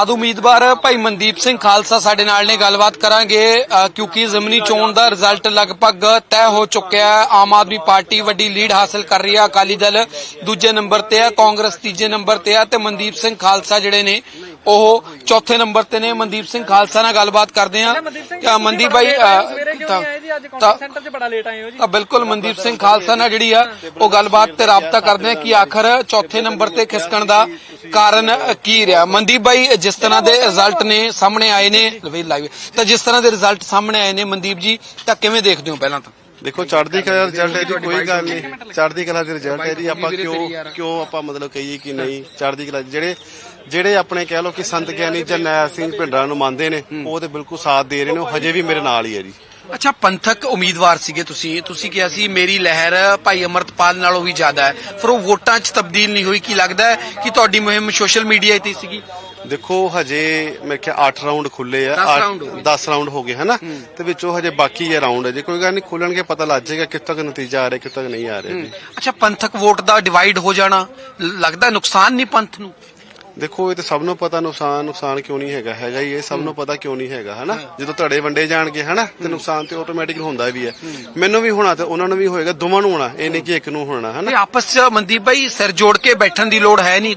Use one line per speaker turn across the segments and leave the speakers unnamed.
ਆਜ਼ਾਦ ਉਮੀਦਵਾਰ ਭਾਈ ਮਨਦੀਪ ਸਿੰਘ ਖਾਲਸਾ ਸਾਡੇ ਨਾਲ ਨੇ, ਗੱਲਬਾਤ ਕਰਾਂਗੇ ਕਿਉਂਕਿ ਜ਼ਮਨੀ ਚੋਣ ਦਾ ਰਿਜ਼ਲਟ ਲਗਭਗ ਤੈਅ ਹੋ ਚੁੱਕਿਆ ਹੈ। ਆਮ ਆਦਮੀ ਪਾਰਟੀ ਵੱਡੀ ਲੀਡ ਹਾਸਲ ਕਰ ਰਹੀ ਹੈ, ਅਕਾਲੀ ਦਲ ਦੂਜੇ ਨੰਬਰ ਤੇ ਹੈ, ਕਾਂਗਰਸ ਤੀਜੇ ਨੰਬਰ ਤੇ ਹੈ ਤੇ ਮਨਦੀਪ ਸਿੰਘ ਖਾਲਸਾ ਜਿਹੜੇ ਨੇ ਉਹ ਚੌਥੇ ਨੰਬਰ ਤੇ ਨੇ ਮਨਦੀਪ ਸਿੰਘ ਖਾਲਸਾ ਨਾਲ ਗੱਲਬਾਤ ਕਰਦੇ ਹਾਂ। ਕਿਆ ਮਨਦੀਪ ਭਾਈ ਤਾਂ- ਬਿਲਕੁਲ ਮਨਦੀਪ ਸਿੰਘ ਖਾਲਸਾ ਨਾਲ ਜਿਹੜੀ ਆ ਉਹ ਗੱਲਬਾਤ ਤੇ ਰਾਬਤਾ ਕਰਦੇ ਆ ਕਿ ਆਖਰ ਚੌਥੇ ਨੰਬਰ ਤੇ ਖਿਸਕਣ ਦਾ ਕਾਰਨ ਕੀ ਰਿਹਾ। ਮਨਦੀਪ ਭਾਈ ਜਿਸ ਤਰ੍ਹਾਂ ਦੇ ਰਿਜ਼ਲਟ ਨੇ ਸਾਹਮਣੇ ਆਏ ਨੇ ਲਾਈਵ ਤਾਂ ਜਿਸ ਤਰ੍ਹਾਂ ਦੇ ਰਿਜ਼ਲਟ ਸਾਹਮਣੇ ਆਏ ਨੇ ਮਨਦੀਪ ਜੀ ਤਾਂ ਕਿਵੇਂ ਦੇਖਦੇ ਹੋ ਪਹਿਲਾਂ ਤਾਂ?
ਦੇਖੋ ਚੜ੍ਹਦੀ ਕਲਾ ਦਾ ਰਿਜ਼ਲਟ ਹੈ ਜੀ ਕੋਈ ਗੱਲ ਨਹੀਂ। ਚੜ੍ਹਦੀ ਕਲਾ ਦਾ ਰਿਜ਼ਲਟ ਹੈ ਜੀ ਆਪਾਂ ਕਿਉਂ ਕਿਉਂ ਆਪਾਂ ਮਤਲਬ ਕਹੀਏ ਕਿ ਨਹੀਂ ਚੜ੍ਹਦੀ ਕਲਾ ਜਿਹੜੇ ਜਿਹੜੇ ਆਪਣੇ ਕਹਿ ਲਓ ਕਿ ਸੰਤ ਗਿਆਨੀ ਜਰਨੈਲ ਸਿੰਘ ਭਿੰਡਰਾਂ ਨੂੰ ਮੰਨਦੇ ਨੇ ਉਹ ਤੇ ਬਿਲਕੁਲ ਸਾਥ ਦੇ ਰਹੇ ਨੇ ਉਹ ਹਜੇ ਵੀ ਮੇਰੇ ਨਾਲ ਹੀ ਹੈ ਜੀ।
ਅੱਛਾ ਪੰਥਕ ਉਮੀਦਵਾਰ ਸੀਗੇ ਤੁਸੀਂ। ਤੁਸੀਂ ਕਿਹਾ ਸੀ ਮੇਰੀ ਲਹਿਰ ਭਾਈ ਅਮਰਤਪਾਲ ਨਾਲੋਂ ਵੀ ਜ਼ਿਆਦਾ ਹੈ। ਫਿਰ ਉਹ ਵੋਟਾਂ 'ਚ ਤਬਦੀਲ ਨਹੀਂ ਹੋਈ ਕੀ ਲੱਗਦਾ ਹੈ ਕਿ ਤੁਹਾਡੀ ਮੁਹਿੰਮ ਸੋਸ਼ਲ ਮੀਡੀਆ ਤੇ ਸੀਗੀ?
ਦੇਖੋ ਹਜੇ ਮੇਰੇ ਖਿਆਲ 8 ਰਾਉਂਡ ਖੁੱਲੇ ਆ।
ਦਸ
ਅੱਠ-
ਰਾਊਂਡ ਹੋ ਗਏ।
10 ਰਾਉਂਡ ਹੋ ਗਏ ਹਨਾ? ਤੇ ਵਿੱਚੋਂ ਹਜੇ ਬਾਕੀ ਹੈ ਰਾਉਂਡ ਜੇ ਕੋਈ ਗੱਲ ਨਹੀਂ ਖੁੱਲਣਗੇ ਪਤਾ ਲੱਗ ਜਾਏਗਾ ਕਿੱਥੇ ਤੱਕ ਨਤੀਜਾ ਆ ਰਿਹਾ ਕਿੱਥੇ ਤੱਕ ਨਹੀਂ ਆ ਰਿਹਾ ਜੀ।
ਅੱਛਾ ਪੰਥਕ ਵੋਟ ਦਾ ਡਿਵਾਈਡ ਹੋ ਜਾਣਾ ਲੱਗਦਾ ਨੁਕਸਾਨ ਨਹੀਂ ਪੰਥ ਨੂੰ?
ਦੇਖੋ ਇਹ ਤੇ ਸਭ ਨੂੰ ਪਤਾ ਨੁਕਸਾਨ ਨੁਕਸਾਨ ਕਿਉਂ ਨਹੀਂ ਹੈਗਾ ਹੈਗਾ ਹੀ ਇਹ ਸਭ ਨੂੰ ਪਤਾ ਕਿਉਂ ਨਹੀਂ ਹੈਗਾ ਹਨਾ? ਜਦੋਂ ਧੜੇ ਵੰਡੇ ਜਾਣਗੇ ਹਨਾ ਤੇ ਨੁਕਸਾਨ ਤੇ ਆਟੋਮੈਟਿਕ ਹੁੰਦਾ ਵੀ ਹੈ। ਮੈਨੂੰ ਵੀ ਹੋਣਾ ਤੇ ਉਹਨਾਂ ਨੂੰ ਵੀ ਹੋਏਗਾ ਦੋਵਾਂ ਨੂੰ ਹੋਣਾ ਇਹ ਨਹੀਂ ਕਿ ਇੱਕ ਨੂੰ ਹੋਣਾ ਹਨਾ?
ਤੇ ਆਪਸ ਚ ਮਨਦੀਪ ਭਾਈ ਸਿਰ ਜੋੜ ਕੇ ਬੈਠਣ ਦੀ ਲੋੜ ਹੈ ਨਹੀਂ।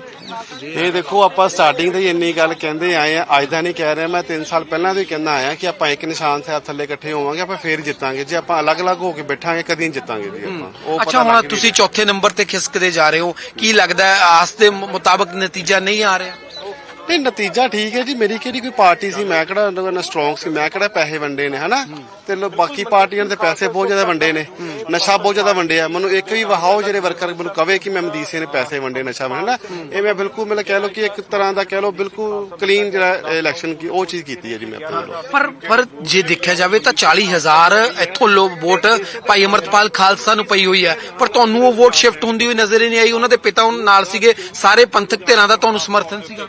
ਇਹ ਦੇਖੋ ਆਪਾਂ ਸਟਾਰਟਿੰਗ ਤੇ ਇੰਨੀ ਗੱਲ ਕਹਿੰਦੇ ਆਏ ਆ ਅੱਜ ਦਾ ਨਹੀਂ ਕਹਿ ਰਿਹਾ ਮੈਂ 3 ਸਾਲ ਪਹਿਲਾਂ ਤੋਂ ਕਹਿੰਦਾ ਆਇਆ ਕਿ ਆਪਾਂ ਇੱਕ ਨਿਸ਼ਾਨ ਸਾਹਿਬ ਥੱਲੇ ਇਕੱਠੇ ਹੋਵਾਂਗੇ ਆਪਾਂ ਫੇਰ ਜਿੱਤਾਂਗੇ। ਜੇ ਆਪਾਂ ਅਲੱਗ-ਅਲੱਗ ਹੋ ਕੇ ਬੈਠਾਂਗੇ ਕਦੀ ਨਹੀਂ ਜਿੱਤਾਂਗੇ ਜੀ ਆਪਾਂ। ਉਹ
ਅੱਛਾ
ਪਤਾ
ਹੁਣ
ਲੱਗ
ਤੁਸੀਂ ਚੌਥੇ ਨੰਬਰ ਤੇ ਖਿਸਕਦੇ ਜਾ ਰਹੇ ਹੋ ਕੀ ਲੱਗਦਾ ਆਸ ਦੇ ਮੁਤਾਬਕ ਨਤੀਜਾ ਨਹੀਂ ਆ ਰਿਹਾ
ਨਹੀਂ, ਨਤੀਜਾ ਠੀਕ ਹੈ ਜੀ। ਮੇਰੀ ਕਿਹੜੀ ਕੋਈ ਪਾਰਟੀ ਸੀ? ਮੈਂ ਕਿਹੜਾ ਉਹਨਾਂ ਨਾਲ ਸਟਰੋਂਗ ਸੀ? ਮੈਂ ਕਿਹੜਾ ਪੈਸੇ ਵੰਡੇ ਨੇ, ਹਨਾ? ਤੇ ਲੋ, ਬਾਕੀ ਪਾਰਟੀਆਂ ਦੇ ਪੈਸੇ ਬਹੁਤ ਜ਼ਿਆਦਾ ਵੰਡੇ ਨੇ। ਨਸ਼ਾ ਬਹੁਤ ਜ਼ਿਆਦਾ ਵੰਡਿਆ। ਮੈਨੂੰ ਇੱਕ ਵੀ ਵਹਾਓ ਜਿਹੜੇ ਵਰਕਰ ਮੈਨੂੰ ਕਵੇ ਕਿ ਮੈਂ ਮਦੀਸੇ ਨੇ ਪੈਸੇ ਵੰਡੇ ਨਸ਼ਾ ਵੰਡਣਾ ਇਹ ਮੈਂ ਬਿਲਕੁਲ ਮਤਲਬ ਕਹਿ ਲਓ ਕਿ ਇੱਕ ਤਰ੍ਹਾਂ ਦਾ ਕਹਿ ਲਓ ਬਿਲਕੁਲ ਕਲੀਨ ਜਿਹੜਾ ਇਲੈਕਸ਼ਨ ਕੀ, ਉਹ ਚੀਜ਼ ਕੀਤੀ ਹੈ ਜੀ ਮੈਂ ਆਪਣੇ ਵੱਲੋਂ।
ਪਰ ਪਰ ਜੇ ਦੇਖਿਆ ਜਾਵੇ ਤਾਂ 40000 ਇੱਥੋਂ ਲੋ ਵੋਟ, ਭਾਈ ਅਮਰਤਪਾਲ ਖਾਲਸਾ ਨੂੰ ਪਈ ਹੋਈ ਹੈ। ਪਰ ਤੁਹਾਨੂੰ ਉਹ ਵੋਟ ਸ਼ਿਫਟ ਹੁੰਦੀ ਹੋਈ ਨਜ਼ਰ ਹੀ ਨਹੀਂ ਆਈ। ਉਹਨਾਂ ਦੇ ਪਿਤਾ ਉਹਨਾਂ ਨਾਲ ਸੀਗੇ। ਸਾਰੇ ਪੰਥਕ ਧਿਰਾਂ ਦਾ ਤੁਹਾਨੂੰ ਸਮਰਥਨ ਸੀਗਾ।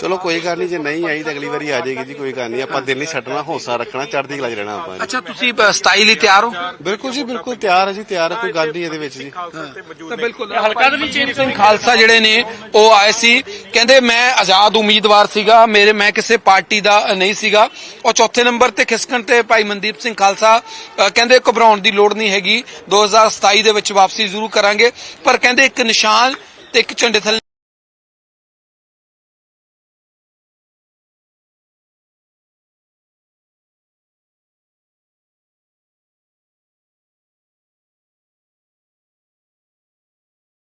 ਚਲੋ ਕੋਈ ਗੱਲ ਨਹੀਂ ਜੇ ਨਹੀਂ ਆਈ ਤਾਂ ਅਗਲੀ ਵਾਰੀ ਆ ਜਾਏਗੀ ਜੀ ਕੋਈ ਗੱਲ ਨਹੀਂ ਆਪਾਂ ਦਿਲ ਨਹੀਂ ਛੱਡਣਾ ਹੌਸਲਾ ਰੱਖਣਾ ਚੜ੍ਹਦੀ ਕਲਾ 'ਚ ਰਹਿਣਾ ਆਪਾਂ ਜੀ।
ਅੱਛਾ ਤੁਸੀਂ ਅ, 27 ਲਈ ਤਿਆਰ ਹੋ?
ਬਿਲਕੁਲ ਜੀ ਬਿਲਕੁਲ ਤਿਆਰ ਹੈ ਜੀ ਤਿਆਰ ਹੈ ਕੋਈ ਗੱਲ ਨਹੀਂ ਇਹਦੇ ਵਿੱਚ ਜੀ।
ਤਾਂ ਬਿਲਕੁਲ ਹਲਕਾ ਦੇ ਵਿੱਚ ਚੇਂਜ ਸਿੰਘ ਖਾਲਸਾ ਜਿਹੜੇ ਨੇ ਉਹ ਆਏ ਸੀ। ਕਹਿੰਦੇ ਮੈਂ ਆਜ਼ਾਦ ਉਮੀਦਵਾਰ ਸੀਗਾ ਮੇਰੇ ਮੈਂ ਕਿਸੇ ਪਾਰਟੀ ਦਾ ਨਹੀਂ ਸੀਗਾ। ਉਹ ਚੌਥੇ ਨੰਬਰ ਤੇ ਖਿਸਕਣ ਤੇ ਭਾਈ ਮਨਦੀਪ ਸਿੰਘ ਖਾਲਸਾ ਅ, ਕਹਿੰਦੇ ਘਬਰਾਉਣ ਦੀ ਲੋੜ ਨਹੀਂ ਹੈਗੀ। 2027 ਦੇ ਵਿੱਚ ਵਾਪਸੀ ਜ਼ਰੂਰ ਕਰਾਂਗੇ। ਪਰ ਕਹਿੰਦੇ ਇੱਕ ਨਿਸ਼ਾਨ ਤੇ ਇੱਕ ਝੰਡੇ ਥੱਲੇ